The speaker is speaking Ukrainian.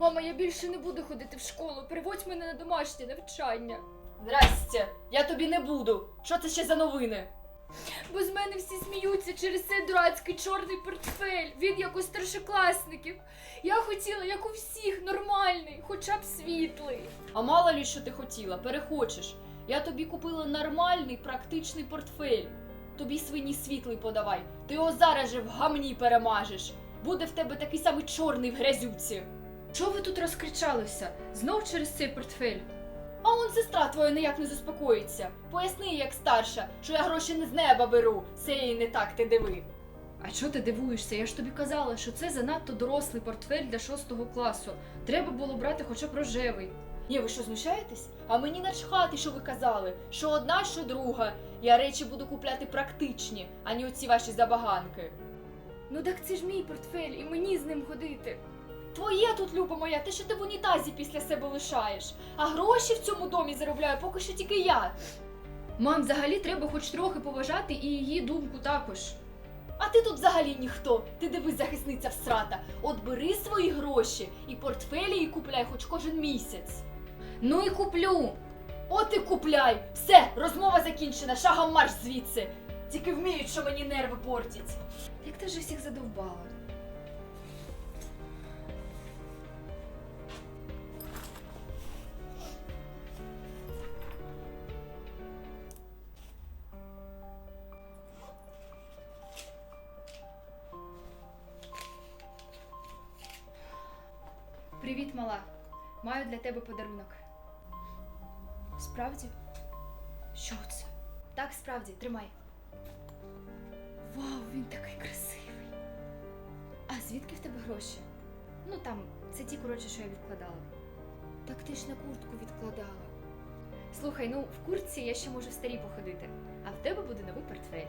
Мама, я більше не буду ходити в школу. Переводь мене на домашнє навчання. Здрасте, я тобі не буду. Що це ще за новини? Бо з мене всі сміються через цей дурацький чорний портфель. Він як у старшокласників. Я хотіла, як у всіх, нормальний, хоча б світлий. А мало лі, що ти хотіла, перехочеш. Я тобі купила нормальний практичний портфель. Тобі свині світлий подавай. Ти його зараз же в гамні перемажеш. Буде в тебе такий самий чорний в грязюці. Чого ви тут розкричалися? Знов через цей портфель. А он сестра твоя ніяк не заспокоїться. Поясни, як старша, що я гроші не з неба беру. Це їй не так ти диви. А чого ти дивуєшся? Я ж тобі казала, що це занадто дорослий портфель для шостого класу. Треба було брати хоча б рожевий. Ні, ви що знущаєтесь? А мені начхати, що ви казали, що одна, що друга. Я речі буду купляти практичні, а не оці ваші забаганки. Ну так це ж мій портфель, і мені з ним ходити. Твоє тут, люба моя, те, що ти в унітазі після себе лишаєш. А гроші в цьому домі заробляю поки що тільки я. Мам, взагалі треба хоч трохи поважати і її думку також. А ти тут взагалі ніхто. Ти дивись, захисниця всрата. От бери свої гроші і портфелі і купляй хоч кожен місяць. Ну і куплю. От і купляй! Все, розмова закінчена, шагом марш звідси. Тільки вміють, що мені нерви портять. Як ти ж всіх задовбала? Привіт, мала. Маю для тебе подарунок. Справді? Що це? Так, справді, тримай. Вау, він такий красивий. А звідки в тебе гроші? Ну там, це ті, коротше, що я відкладала. Так ти ж на куртку відкладала. Слухай, ну в куртці я ще можу в старій походити, а в тебе буде новий портфель.